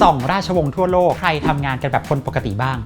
ส่องราชวงศ์ทั่วโลก ใครทำงานกันแบบคนปกติบ้าง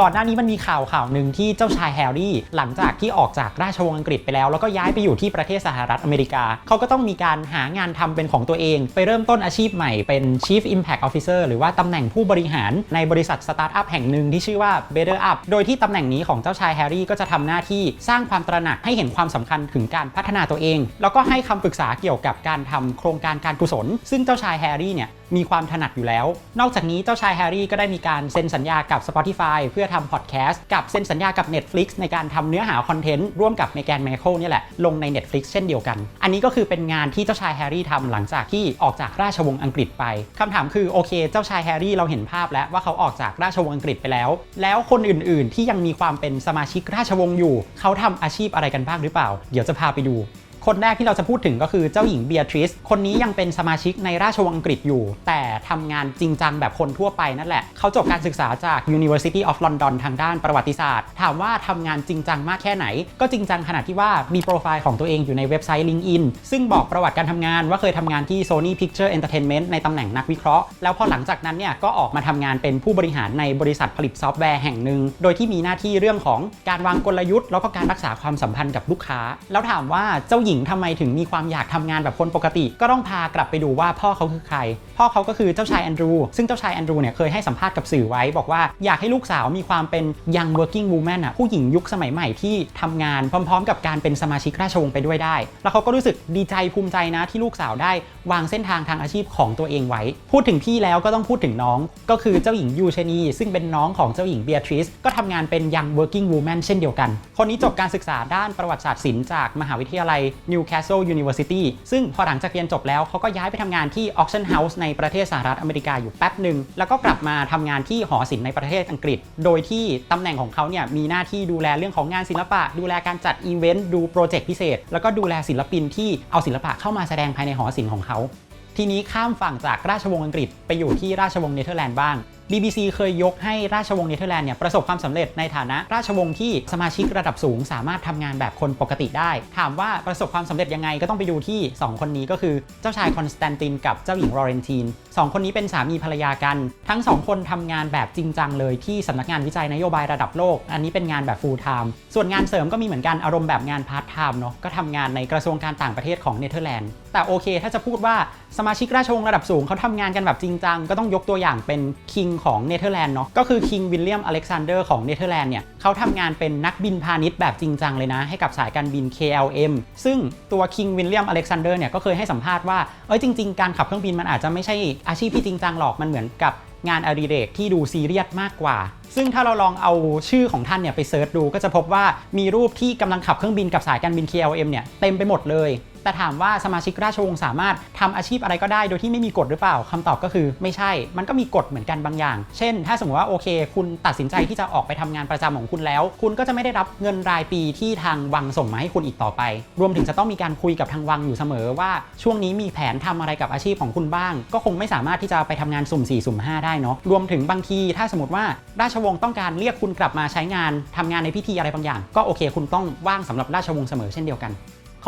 ก่อนหน้านี้มันมีข่าวข่าวหนึ่งที่เจ้าชายแฮร์รี่ หลังจากที่ออกจากราชวงศ์อังกฤษไปแล้ว แล้วก็ย้ายไปอยู่ที่ประเทศสหรัฐอเมริกา เขาก็ต้องมีการหางานทำเป็นของตัวเอง ไปเริ่มต้นอาชีพใหม่เป็น Chief Impact Officer หรือว่าตำแหน่งผู้บริหารในบริษัทสตาร์ทอัพแห่งหนึ่งที่ชื่อว่า Better Up โดยที่ตำแหน่งนี้ของเจ้าชายแฮร์รี่ก็จะทำหน้าที่สร้างความตระหนักให้เห็นความสำคัญถึงการพัฒนาตัวเอง แล้วก็ให้คำปรึกษาเกี่ยวกับการทำโครงการการกุศล ซึ่งเจ้าชายแฮร์รี่เนี่ยมีความถนัดอยู่แล้ว นอกจากนี้เจ้าชายแฮร์รี่ก็ได้มีการเซ็นสัญญากับ Spotify เพื่อทำพอดแคสต์กับเซ็นสัญญากับ Netflix ในการทำเนื้อหาคอนเทนต์ร่วมกับเมแกนแมคโคนี่แหละ ลงใน Netflix เช่นเดียวกัน อันนี้ก็คือเป็นงานที่เจ้าชายแฮร์รี่ทำหลังจากที่ออกจากราชวงศ์อังกฤษไปคำถามคือโอเค เจ้าชายแฮร์รี่เราเห็นภาพแล้วว่าเขาออกจากราชวงศ์อังกฤษไปแล้ว แล้วคนอื่น ๆ ที่ยังมีความเป็นสมาชิกราชวงศ์อยู่ เขาทำอาชีพอะไรกันบ้างหรือเปล่า เดี๋ยวจะพาไปดู คนแรกที่เราจะพูดถึงก็คือเจ้าหญิงเบียทริส คนนี้ยังเป็นสมาชิกในราชวงศ์อังกฤษอยู่ แต่ทำงานจริงจังแบบคนทั่วไปนั่นแหละ เขาจบการศึกษาจาก University of London ทางด้านประวัติศาสตร์ ถามว่าทำงานจริงจังมากแค่ไหน ก็จริงจังขนาดที่ว่ามีโปรไฟล์ของตัวเองอยู่ในเว็บไซต์ LinkedIn ซึ่งบอกประวัติการทำงานว่าเคยทำงานที่ Sony Picture Entertainment ในตำแหน่งนักวิเคราะห์ แล้วพอหลังจากนั้นเนี่ยก็ออกมาทำงานเป็นผู้บริหารในบริษัทผลิตซอฟต์แวร์แห่งหนึ่ง โดยที่มีหน้าที่เรื่องของการวางกลยุทธ์แล้วก็การรักษาความสัมพันธ์กับลูกค้า แล้วถามว่าเจ้าหญิงทำไมถึงมีความอยากทำงานแบบคนปกติ ก็ต้องพากลับไปดูว่าพ่อเขาคือใคร พ่อเขาก็คือเจ้าชายแอนดรูซึ่งเจ้าชายแอนดรูเนี่ยเคยให้สัมภาษณ์กับสื่อไว้ บอกว่าอยากให้ลูกสาวมีความเป็น young working woman อะผู้หญิงยุคสมัยใหม่ที่ทำงานพร้อม ๆ กับการเป็นสมาชิกราชวงศ์ไปด้วยได้ แล้วเขาก็รู้สึกดีใจภูมิใจนะที่ลูกสาวได้ วางเส้นทางทางอาชีพของตัวเองไว้ พูดถึงพี่แล้วก็ต้องพูดถึงน้อง ก็คือเจ้าหญิงยูเชนีซึ่งเป็นน้องของเจ้าหญิงเบียทริสก็ทำงานเป็น young working woman เช่นเดียวกัน คนนี้จบการศึกษาด้านประวัติศาสตร์ศิลป์จากมหาวิทยาลัย Newcastle University ซึ่งพอหลังจากเรียนจบแล้วเขาก็ย้ายไปทำงานที่ Auction House ในประเทศสหรัฐอเมริกาอยู่แป๊บหนึ่ง แล้วก็กลับมาทำงานที่หอศิลป์ในประเทศอังกฤษ โดยที่ตำแหน่งของเขาเนี่ยมีหน้าที่ดูแลเรื่องของงานศิลปะ ดูแลการจัดอีเวนต์ดูโปรเจกต์พิเศษ แล้วก็ดูแลศิลปินที่เอาศิลปะเข้ามาแสดงภายในหอศิลป์ของเขาทีนี้ข้ามฝั่งจากราชวงศ์อังกฤษไปอยู่ที่ราชวงศ์เนเธอร์แลนด์บ้าง BBC เคยยกให้ราชวงศ์เนเธอร์แลนด์เนี่ยประสบความสำเร็จในฐานะราชวงศ์ที่สมาชิกระดับสูง สามารถทำงานแบบคนปกติได้ ถามว่าประสบความสำเร็จยังไงก็ต้องไปดูที่ 2 คนนี้ก็คือเจ้าชายคอนสแตนตินกับเจ้าหญิงลอเรนทีนสองคนนี้เป็นสามีภรรยากัน ทั้ง 2 คนทำงานแบบจริงจังเลยที่สำนักงานวิจัยนโยบายระดับโลก อันนี้เป็นงานแบบ full time ส่วนงานเสริมก็มีเหมือนกันอารมณ์แบบงานพาร์ทไทม์เนาะก็ทำงานในกระทรวงการต่างประเทศของเนเธอร์แลนด์แต่โอเค ถ้าจะพูดว่าสมาชิกราชวงศ์ระดับสูงเขาทำงานกันแบบจริงจังก็ต้องยกตัวอย่างเป็นคิงของเนเธอร์แลนด์เนาะก็คือคิงวิลเลียมอเล็กซานเดอร์ของเนเธอร์แลนด์เนี่ยเขาทำงานเป็นนักบินพาณิชย์แบบจริงจังเลยนะ ให้กับสายการบิน KLM ซึ่งตัวคิงวิลเลียมอเล็กซานเดอร์เนี่ยก็เคยให้สัมภาษณ์ว่าเอ้ยจริง ๆ การขับเครื่องบินมันอาจจะไม่ใช่อาชีพที่จริงจังหรอกมันเหมือนกับงานอดิเรกที่ดูซีเรียสมากกว่า ซึ่งถ้าเราลองเอาชื่อของท่านเนี่ยไปเซิร์ชดูก็จะพบว่ามีรูปที่กำลังขับเครื่องบินกับสายการบิน KLM เนี่ยเต็มไปหมดเลย แต่ถามว่าสมาชิกราชวงศ์สามารถทำอาชีพอะไรก็ได้โดยที่ไม่มีกฎหรือเปล่าคำตอบก็คือไม่ใช่ มันก็มีกฎเหมือนกันบางอย่าง เช่น ถ้าสมมติว่าโอเค คุณตัดสินใจที่จะออกไปทำงานประจำของคุณแล้ว คุณก็จะไม่ได้รับเงินรายปีที่ทางวังส่งมาให้คุณอีกต่อไป รวมถึงจะต้องมีการคุยกับทางวังอยู่เสมอว่าช่วงนี้มีแผนทำอะไรกับอาชีพของคุณบ้าง ก็คงไม่สามารถที่จะไปทำงานสุ่ม4สุ่ม5ได้เนาะรวมถึงบางที ถ้าสมมติว่าราชวงศ์ต้องการเรียกคุณกลับมาใช้งานทำงานในพิธีอะไรบางอย่าง ก็โอเค คุณต้องว่างสำหรับราชวงศ์เสมอเช่นเดียวกัน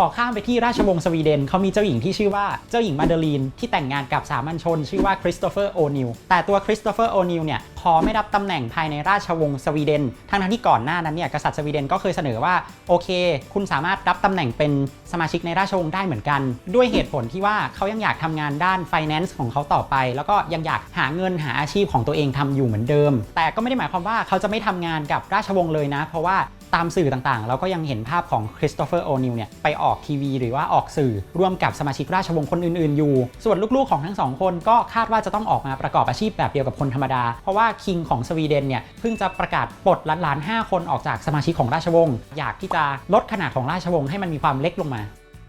ขอข้ามไปที่ราชวงศ์สวีเดนเขามีเจ้าหญิงที่ชื่อว่าเจ้าหญิงมาเดลีนที่แต่งงานกับสามัญชน ชื่อว่าคริสโตเฟอร์โอนิลแต่ตัวคริสโตเฟอร์โอนิลเนี่ยขอไม่รับตำแหน่งภายในราชวงศ์สวีเดนทั้งที่ก่อนหน้านั้นเนี่ยกษัตริย์สวีเดนก็เคยเสนอว่าโอเค คุณสามารถรับตำแหน่งเป็นสมาชิกในราชวงศ์ได้เหมือนกัน ด้วยเหตุผลที่ว่าเขายังอยากทำงานด้าน finance ของเขาต่อไป แล้วก็ยังอยากหาเงินหาอาชีพของตัวเองทำอยู่เหมือนเดิม แต่ก็ไม่ได้หมายความว่าเขาจะไม่ทำงานกับราชวงศ์เลยนะ เพราะว่า ตามสื่อต่างๆ เราก็ยังเห็นภาพของคริสโตเฟอร์โอนิลเนี่ยไปออกทีวี หรือว่าออกสื่อร่วมกับสมาชิกราชวงศ์คนอื่น ๆ อยู่ ส่วนลูกๆของทั้งสองคนก็คาดว่าจะต้องออกมาประกอบอาชีพแบบเดียวกับคนธรรมดา เพราะว่าคิงของสวีเดนเนี่ยเพิ่งจะประกาศปลดหลานๆ5คนออกจากสมาชิกของราชวงศ์อยากที่จะลดขนาดของราชวงศ์ให้มันมีความเล็กลงมา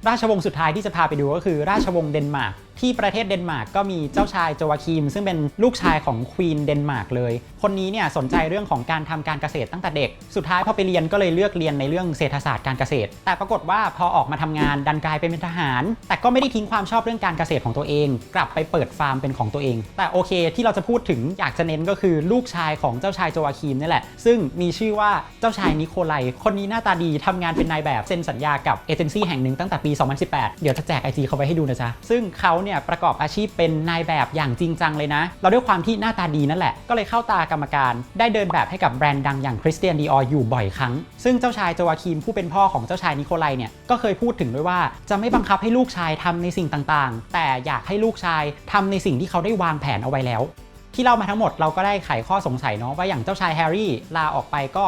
ราชวงศ์สุดท้ายที่จะพาไปดูก็คือราชวงศ์เดนมาร์ก ที่ประเทศเดนมาร์กก็มีเจ้าชายโจวาคิม ซึ่งเป็นลูกชายของควีนเดนมาร์กเลย คนนี้เนี่ยสนใจเรื่องของการทำการเกษตรตั้งแต่เด็ก สุดท้ายพอไปเรียนก็เลยเลือกเรียนในเรื่องเศรษฐศาสตร์การเกษตร แต่ปรากฏว่าพอออกมาทำงานดันกลายเป็นทหาร แต่ก็ไม่ได้ทิ้งความชอบเรื่องการเกษตรของตัวเอง กลับไปเปิดฟาร์มเป็นของตัวเอง แต่โอเคที่เราจะพูดถึงอยากจะเน้นก็คือลูกชายของเจ้าชายโจวาคิมนี่แหละ ซึ่งมีชื่อว่าเจ้าชายนิโคไล คนนี้หน้าตาดีทำงานเป็นนายแบบเซ็นสัญญากับเอเจนซี่แห่งหนึ่งตั้งแต่ปี 2018 เดี๋ยวจะแจกไอจีเขาไว้ให้ดูนะจ๊ะซึ่งเขาเเนี่ยประกอบอาชีพเป็นนายแบบอย่างจริงจังเลยนะ เราด้วยความที่หน้าตาดีนั่นแหละ ก็เลยเข้าตากรรมการ ได้เดินแบบให้กับแบรนด์ดังอย่างคริสเตียนดีอออยู่บ่อยครั้ง ซึ่งเจ้าชายโจวาคีมผู้เป็นพ่อของเจ้าชายนิโคลัยเนี่ยก็เคยพูดถึงด้วยว่าจะไม่บังคับให้ลูกชายทำในสิ่งต่างๆ แต่อยากให้ลูกชายทำในสิ่งที่เขาได้วางแผนเอาไว้แล้ว ที่เล่ามาทั้งหมดเราก็ได้ไขข้อสงสัยเนาะว่าอย่างเจ้าชายแฮร์รี่ลาออกไปก็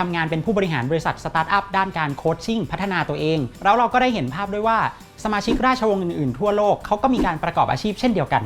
ทำงานเป็นผู้บริหารบริษัทสตาร์ทอัพด้านการโคชชิ่งพัฒนาตัวเอง แล้วเราก็ได้เห็นภาพด้วยว่าสมาชิกราชวงศ์อื่นๆทั่วโลกเขาก็มีการประกอบอาชีพเช่นเดียวกัน